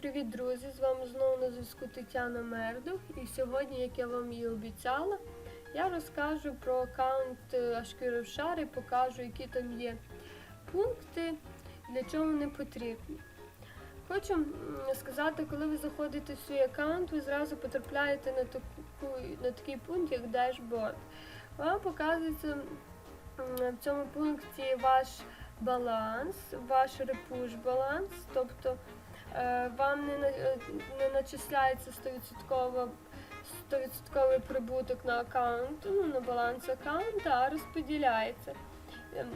Привіт, друзі! З вами знову на зв'язку Тетяна Мердух. І сьогодні, як я вам і обіцяла, я розкажу про аккаунт Ашкіров і покажу, які там є пункти, для чого вони потрібні. Хочу сказати, коли ви заходите в свій аккаунт, ви зразу потрапляєте на, таку, на такий пункт, як Dashboard. Вам показується в цьому пункті ваш баланс, ваш репуш баланс, тобто е, вам не, е, начисляється 100%, 100% прибуток на аккаунт, ну, на баланс аккаунта, а розподіляється. Ем,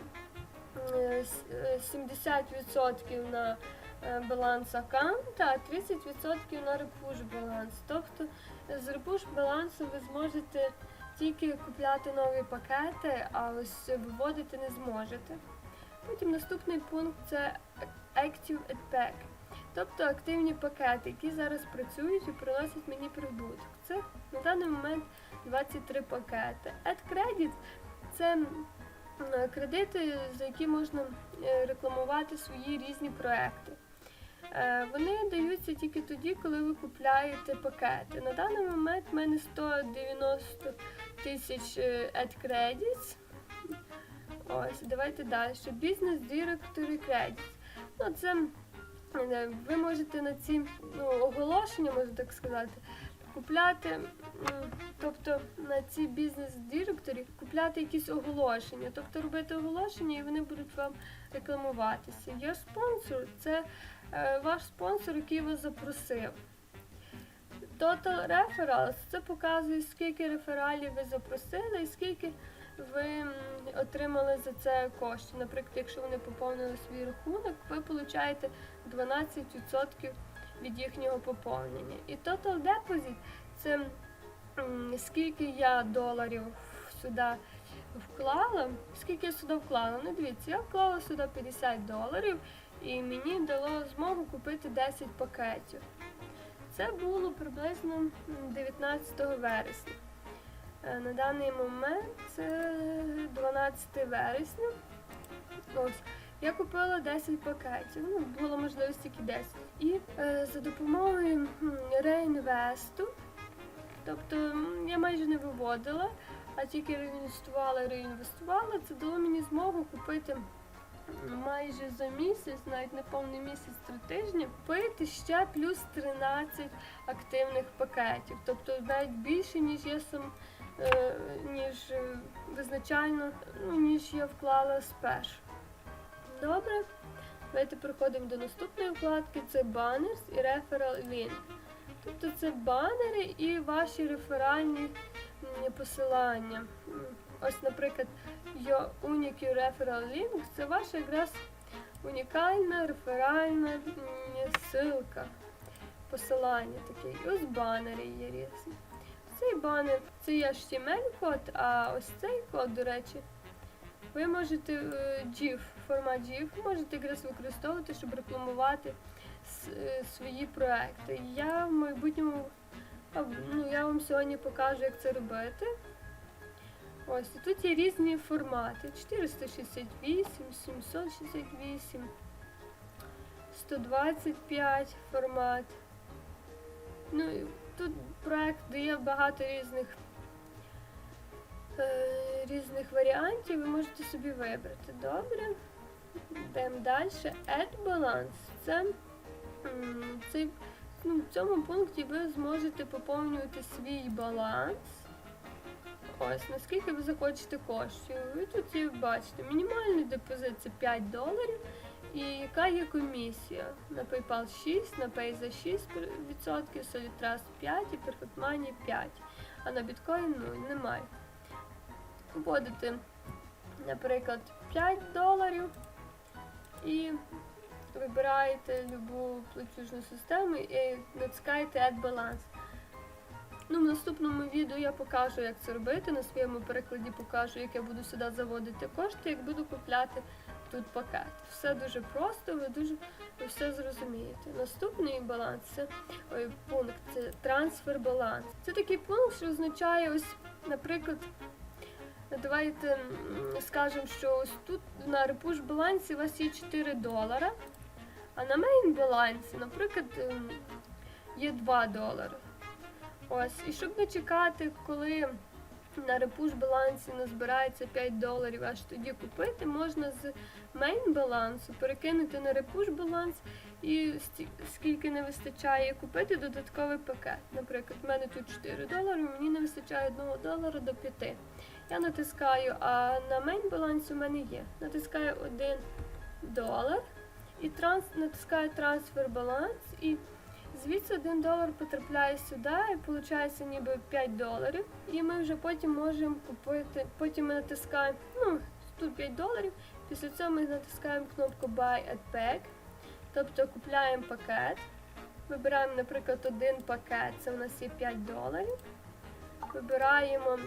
е, е, 70% на е, баланс аккаунта, а 30% на репуш баланс. Тобто з репуш балансу ви зможете тільки купляти нові пакети, а ось виводити не зможете. Потім наступний пункт це Active Pack, тобто активні пакети, які зараз працюють і приносять мені прибуток. Це на даний момент 23 пакети. Add Credit це е, кредити, за які можна е, рекламувати свої різні проекти. Е, Вони даються тільки тоді, коли ви купляєте пакети. На даний момент в мене 190 тисяч Add Ось, давайте далі. Бізнес Directory Credits. Ну, це ви можете на ці ну, оголошення, можна так сказати, купляти, тобто на ці бізнес директорі купляти якісь оголошення, тобто робити оголошення і вони будуть вам рекламуватися. Your sponsor – це е, ваш спонсор, який вас запросив. Total Referrals – це показує, скільки рефералів ви запросили і скільки ви отримали за це коштів. Наприклад, якщо вони поповнили свій рахунок, ви отримаєте 12% від їхнього поповнення. І Total Deposit – це скільки я доларів сюди вклала. Скільки я сюди вклала? Ну, дивіться, я вклала сюди 50 доларів і мені дало змогу купити 10 пакетів. Це було приблизно 19 вересня. Е, На даний момент це 12 вересня. Ось. Я купила 10 пакетів, ну, було можливість тільки 10. І е, за допомогою реінвесту, тобто я майже не виводила, а тільки реінвестувала, реінвестувала, це дало мені змогу купити майже за місяць, навіть не повний місяць, три тижні, купити ще плюс 13 активних пакетів. Тобто навіть більше, ніж я сам ніж е, визначально, ну, ніж я вклала спершу. Добре. Давайте переходимо до наступної вкладки. Це Banners і Referral Link. Тобто це банери і ваші реферальні посилання. Ось, наприклад, Your Unique Referral Link це ваша якраз унікальна реферальна ссылка, посилання таке. І ось банери є різні. Цей банер це є HTML-код, а ось цей код, до речі, ви можете е, GIF, формат GIF, можете якраз використовувати, щоб рекламувати е, свої проекти. Я в майбутньому, ну, я вам сьогодні покажу, як це робити. Ось, і тут є різні формати: 468, 768, 125 формат. Ну, тут проект дає багато різних, е, різних варіантів, ви можете собі вибрати. Добре. Йдемо далі. Add balance. Це, це ну, в цьому пункті ви зможете поповнювати свій баланс. Ось, наскільки ви захочете коштів. Ви тут бачите, мінімальний депозит це 5 доларів. І яка є комісія? На PayPal 6, на Pay за 6%, Solid Trust 5 і Perfect Money 5. А на біткоін ну, немає. Вводите, наприклад, 5 доларів і вибираєте любу платіжну систему і натискаєте Add Balance. Ну, в наступному відео я покажу, як це робити. На своєму перекладі покажу, як я буду сюди заводити кошти, як буду купляти тут пакет. Все дуже просто, ви дуже ви все зрозумієте. Наступний баланс це ой, пункт це трансфер баланс. Це такий пункт, що означає ось, наприклад. Давайте скажемо, що ось тут на репуш балансі у вас є 4 долара, А на мейн балансі, наприклад, ем, є 2 долари. Ось, і щоб не чекати, коли на репуш балансі назбирається 5 доларів, аж тоді купити, можна з мейн балансу перекинути на репуш баланс і скільки не вистачає, купити додатковий пакет. Наприклад, в мене тут 4 долари, мені не вистачає 1 долара до 5. Я натискаю, а на мейн балансі у мене є. Натискаю 1 долар і транс, натискаю трансфер баланс і звідси 1 долар потрапляє сюди і виходить ніби 5 доларів. І ми вже потім можемо купити, потім ми натискаємо, ну, тут 5 доларів, після цього ми натискаємо кнопку Buy at Pack, тобто купляємо пакет. Вибираємо, наприклад, один пакет, це у нас є 5 доларів. Вибираємо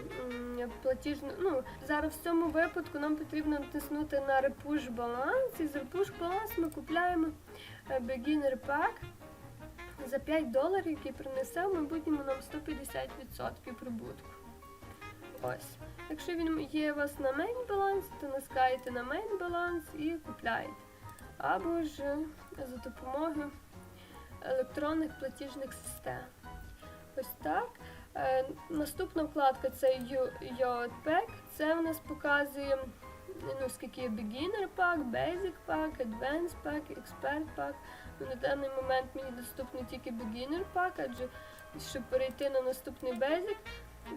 платіжну. Ну, зараз в цьому випадку нам потрібно натиснути на Repush баланс. І з Repush баланс ми купляємо е, Beginner Pack за 5 доларів, який принесе в майбутньому нам 150% прибутку. Ось. Якщо він є у вас на мейн балансі, то наскаєте на мейн баланс і купляєте. Або ж е, за допомогою електронних платіжних систем. Ось так. Е, наступна вкладка це Pack. Це у нас показує ну, скільки є Beginner Pack, Basic Pack, Advanced Pack, Expert. Ну, на даний момент мені доступний тільки Beginner Pack, адже щоб перейти на наступний Basic,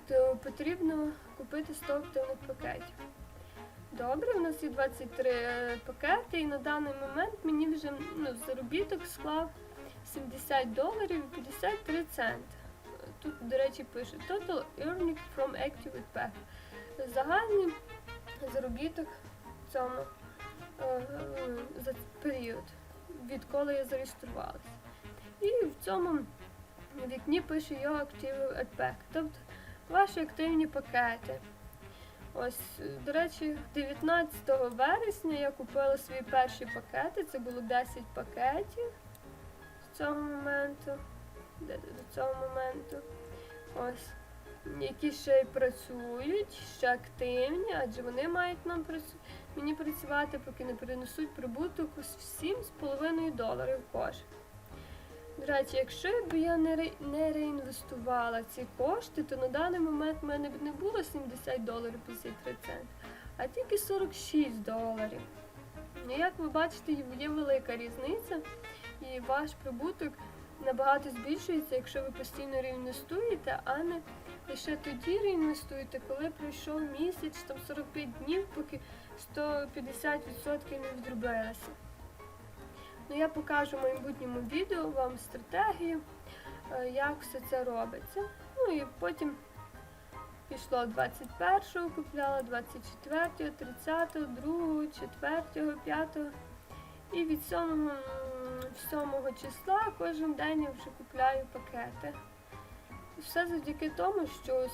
то потрібно купити 100 активних пакетів. Добре, у нас є 23 е, пакети, і на даний момент мені вже ну, заробіток склав 70 доларів і 53 центи. Тут, до речі, пише Total earning from active pack. Загальний заробіток в цьому е, за період, відколи я зареєструвалася. І в цьому вікні пише Your Active Pack, тобто ваші активні пакети. Ось, е, до речі, 19 вересня я купила свої перші пакети. Це було 10 пакетів з цього моменту. До цього моменту. Ось. Які ще й працюють, ще активні, адже вони мають нам працю... мені працювати, поки не принесуть прибуток у 7,5 доларів кожен. До речі, якщо б я не, ре... не реінвестувала ці кошти, то на даний момент в мене б не було 70 доларів 53 центи, а тільки 46 доларів. Ну, як ви бачите, є велика різниця, і ваш прибуток набагато збільшується, якщо ви постійно реінвестуєте, а не лише тоді реінвестуєте, коли пройшов місяць, там 45 днів, поки 150% не відробилося. Ну, я покажу в майбутньому відео вам стратегію, е, як все це робиться. Ну і потім пішло 21-го, купляла 24-го, 30-го, 2-го, 4-го, 5-го. І від 7, м, 7 числа кожен день я вже купляю пакети. Все завдяки тому, що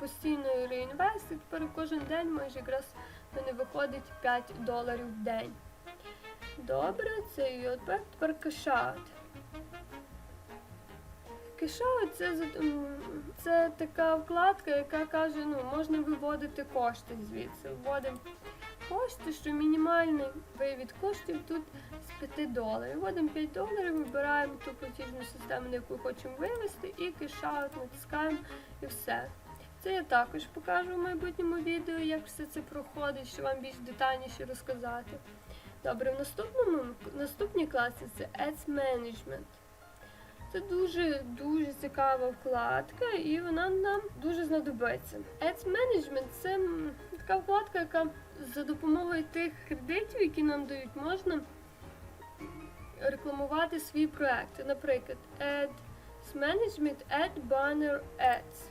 постійно реінвест, і тепер кожен день майже якраз мене виходить 5 доларів в день. Добре, це і от тепер кешаут. Кешаут це, це така вкладка, яка каже, ну, можна виводити кошти звідси. Вводимо кошти, що мінімальний вивід коштів тут з 5 доларів. Вводимо 5 доларів, вибираємо ту платіжну систему, на яку хочемо вивести, і кешаут натискаємо і все. Це я також покажу в майбутньому відео, як все це проходить, щоб вам більш детальніше розказати. Добре, в наступному наступній класі це Ads Management. Це дуже дуже цікава вкладка, і вона нам дуже знадобиться. Ads Management це така вкладка, яка за допомогою тих кредитів, які нам дають, можна рекламувати свої проекти. Наприклад, Ads Management Add Banner Ads.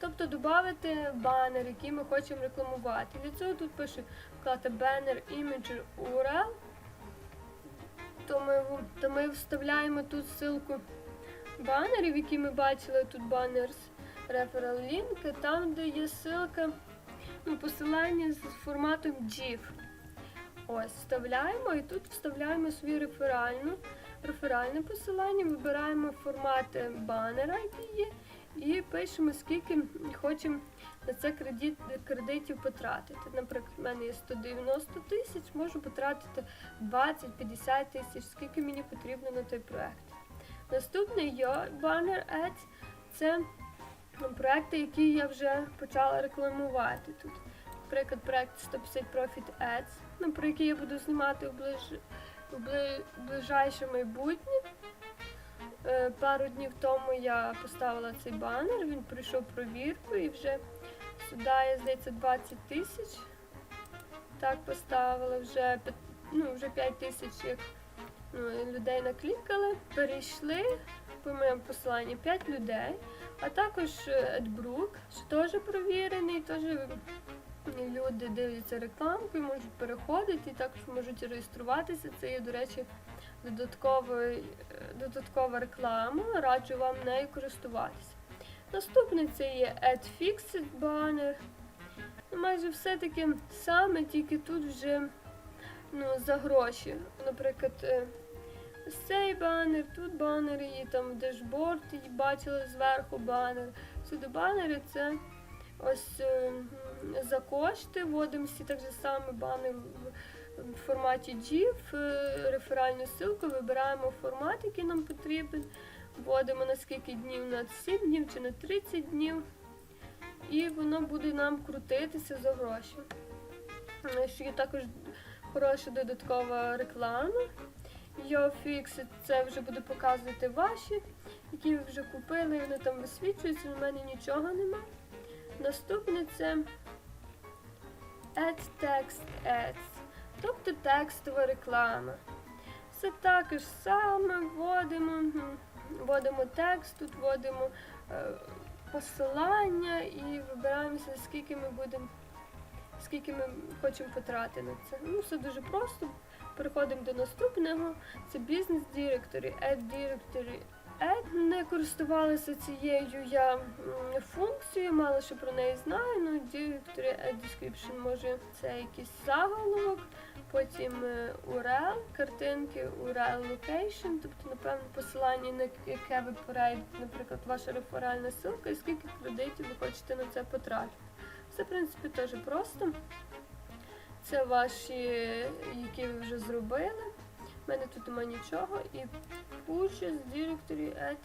Тобто додати банер, який ми хочемо рекламувати. Для цього тут пише вкладка Banner Imager URL. То ми, то ми вставляємо тут ссылку банерів, які ми бачили тут з Referral Link, там, де є ссылка, ну, посилання з форматом GIF. Ось, вставляємо і тут вставляємо свою реферальну, реферальне посилання, вибираємо формат е, банера, який є, і пишемо, скільки хочемо на це кредит, кредитів потратити. Наприклад, в мене є 190 тисяч, можу потратити 20-50 тисяч, скільки мені потрібно на той проект. Наступний Your Banner Ads – це проекти, які я вже почала рекламувати тут. Наприклад, проект 150 Profit Ads, ну, про який я буду знімати у, ближ... бли... ближайше майбутнє. Е, Пару днів тому я поставила цей банер, він пройшов провірку і вже сюди, здається, 20 тисяч. Так поставила, вже, ну, вже 5 тисяч як ну, людей наклікали. Перейшли по моєму посиланні 5 людей, а також е, AdBrook, що теж провірений, теж люди дивляться рекламку і можуть переходити, і також можуть реєструватися. Це є, до речі, е, додаткова реклама. Раджу вам нею користуватися. Наступний це є AdFixed банер. Ну, майже все таке саме, тільки тут вже ну, за гроші. Наприклад, е, ось цей банер, тут банери є, там дешборд, і бачили зверху банер. Сюди банери це ось е, за кошти вводимо всі так же само банер в- форматі GIF, е, реферальну ссылку, вибираємо формат, який нам потрібен, вводимо на скільки днів, на 7 днів чи на 30 днів. І воно буде нам крутитися за гроші. Е, Що є також хороша додаткова реклама. YoFix це вже буде показувати ваші, які ви вже купили, вони там висвічуються, у мене нічого нема. Наступне це Add Text Ads, тобто текстова реклама. Все також саме вводимо, вводимо текст, тут вводимо е, посилання і вибираємося, скільки ми будемо, скільки ми хочемо потратити на це. Ну, все дуже просто. Переходимо до наступного. Це Business Directory, Add Directory. Add. Не користувалася цією я функцією, мало що про неї знаю. Ну, Directory Add Description може це якийсь заголовок, потім е, URL, картинки, URL Location, тобто, напевно, посилання, на яке ви перейдете, наприклад, ваша реферальна ссылка, і скільки кредитів ви хочете на це потратити. Це, в принципі, теж просто. Це ваші, які ви вже зробили. У мене тут немає нічого. І pushes directory add.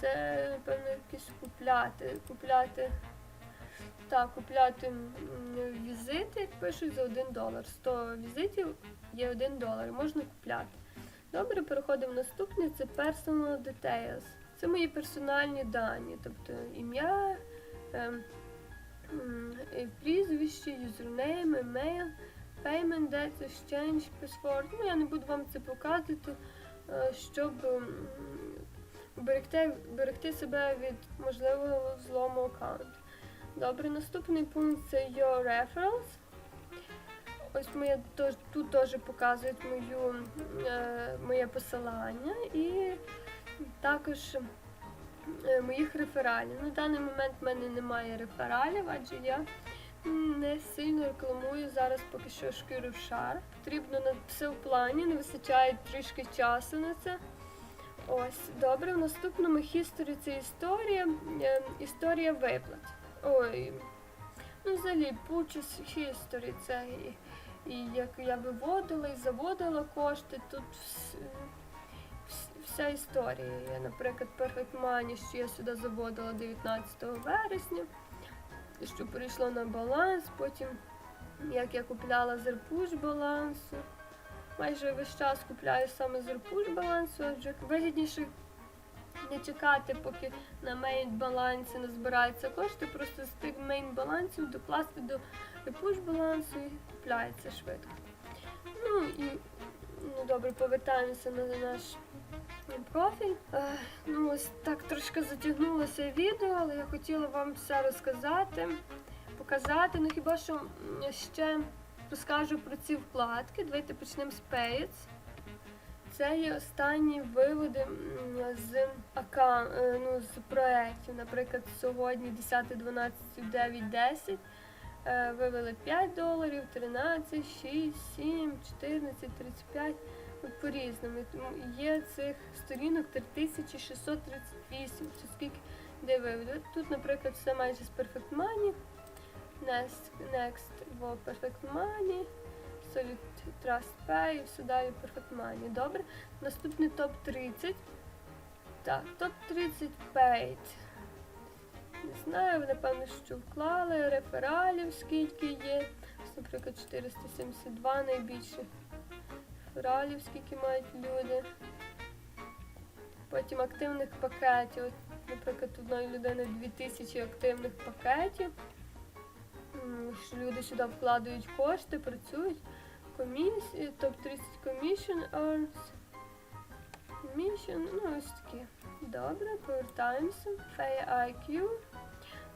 Це, напевно, якісь купляти. Купляти. Так, купляти візити, пишуть, за 1 долар. 100 візитів є 1 долар. Можна купляти. Добре, переходимо в наступне. Це personal details. Це мої персональні дані, тобто ім'я. Прізвище, юзернейм, емейл, payment date, exchange, password. Ну, я не буду вам це показувати, е, щоб берегти, берегти себе від можливого взлому аккаунту. Добре, наступний пункт це Your Referrals. Ось моє тут теж показують мою, е, моє посилання і також моїх рефералів. На даний момент в мене немає рефералів, адже я не сильно рекламую зараз поки що шкіру в шар. Потрібно на все в плані, не вистачає трішки часу на це. Ось, добре, в наступному хісторі це історія, е, історія виплат. Ой, ну взагалі, Purchase History це і, і як я виводила і заводила кошти, тут вся історія. Я, наприклад, Money, що я сюди заводила 19 вересня, що перейшло на баланс, потім як я купляла з Airpush балансу. Майже весь час купляю саме з Airpush балансу, адже вигідніше не чекати, поки на мейн балансі не збираються кошти, просто з тих мейн балансів докласти до Airpush балансу і купляється швидко. Ну і ну, добре, повертаємося на наш профіль. Е, ну ось так трошки затягнулося відео, але я хотіла вам все розказати, показати. Ну хіба що ще розкажу про ці вкладки. Давайте почнемо з Payex. Це є останні виводи з аккаун, е, ну, з проєктів. Наприклад, сьогодні 10, 12, 9, 10 е, вивели 5 доларів, 13, 6, 7, 14, 35. По-різному. Тому Є цих сторінок 3638. Це скільки де ви. Тут, наприклад, все майже з Perfect Money. Next, next в Perfect Money. Solid Trust Pay все далі Perfect Money. Добре. Наступний топ 30. Так, топ 30 paid. Не знаю, напевно, що вклали, рефералів скільки є. Наприклад, 472 найбільше. Рефералів, скільки мають люди. Потім активних пакетів. Наприклад, одної людини 2000 активних пакетів. Люди сюди вкладають кошти, працюють. Комісії, топ-30 commission earns. Commission, ну ось такі. Добре, повертаємося. Fair IQ.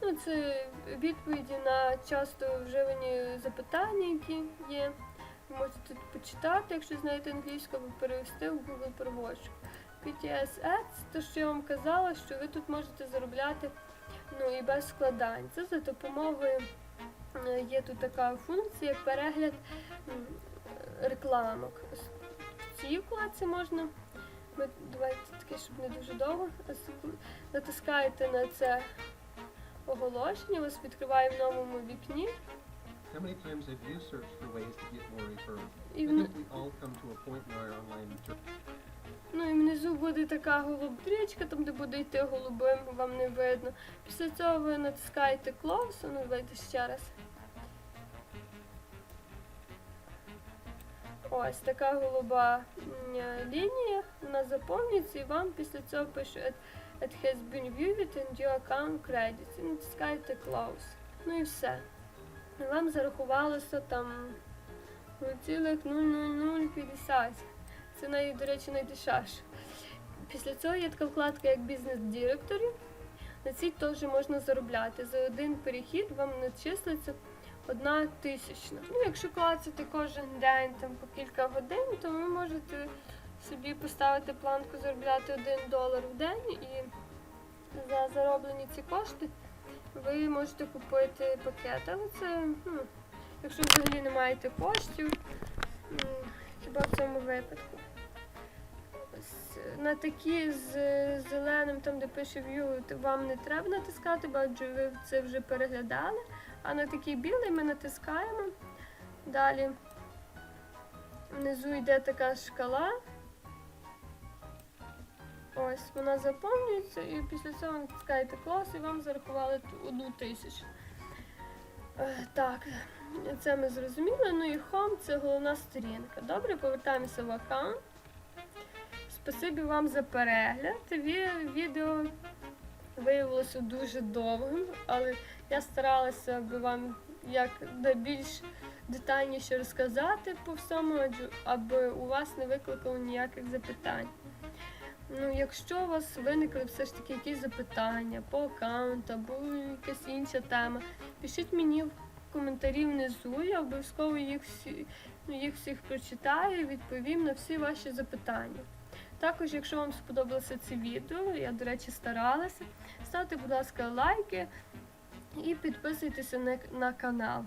Ну, це відповіді на часто вживані запитання, які є. Можете тут почитати, якщо знаєте англійську, або перевести в Google переводчик. PTS Ads, то що я вам казала, що ви тут можете заробляти ну, і без складань. Це за допомогою е, є тут така функція, як перегляд рекламок. В цій вкладці можна. Ми, давайте таке, щоб не дуже довго. Натискаєте на це оголошення, вас відкриває в новому вікні. How many times have you searched for ways to get more referrals? I think we all come to a point in our online journey ну, і внизу буде така голубдрічка, там де буде йти голубим, вам не видно. Після цього ви натискаєте Close, ну давайте ще раз. Ось така голуба м, лінія, вона заповнюється і вам після цього пише «It- It has been viewed and your account credits. І натискаєте Close. Ну і все. Вам зарахувалося там 0,00050. Це най, до речі, найдешевше. Після цього є така вкладка як бізнес директорі. На цій теж можна заробляти. За один перехід вам начислиться одна тисячна. Ну, якщо клацати кожен день там по кілька годин, то ви можете собі поставити планку заробляти 1 долар в день і за зароблені ці кошти ви можете купити пакет. Але це, ну, якщо взагалі не маєте коштів, хіба в цьому випадку. На такі з зеленим, там де пише view, вам не треба натискати, адже ви це вже переглядали. А на такий білий ми натискаємо. Далі внизу йде така шкала. Ось вона заповнюється і після цього натискаєте клас і вам зарахували одну тисячу. Е, Так, це ми зрозуміли. Ну і Home це головна сторінка. Добре, повертаємося в аккаунт. Спасибі вам за перегляд. Ві- Відео виявилося дуже довгим, але я старалася, аби вам як більш детальніше розказати по всьому, аби у вас не викликало ніяких запитань. Ну, якщо у вас виникли все ж таки якісь запитання по аккаунту або якась інша тема, пишіть мені в коментарі внизу, я обов'язково їх всі, ну, їх всіх прочитаю і відповім на всі ваші запитання. Також, якщо вам сподобалося це відео, я, до речі, старалася, ставте, будь ласка, лайки і підписуйтеся на, на канал.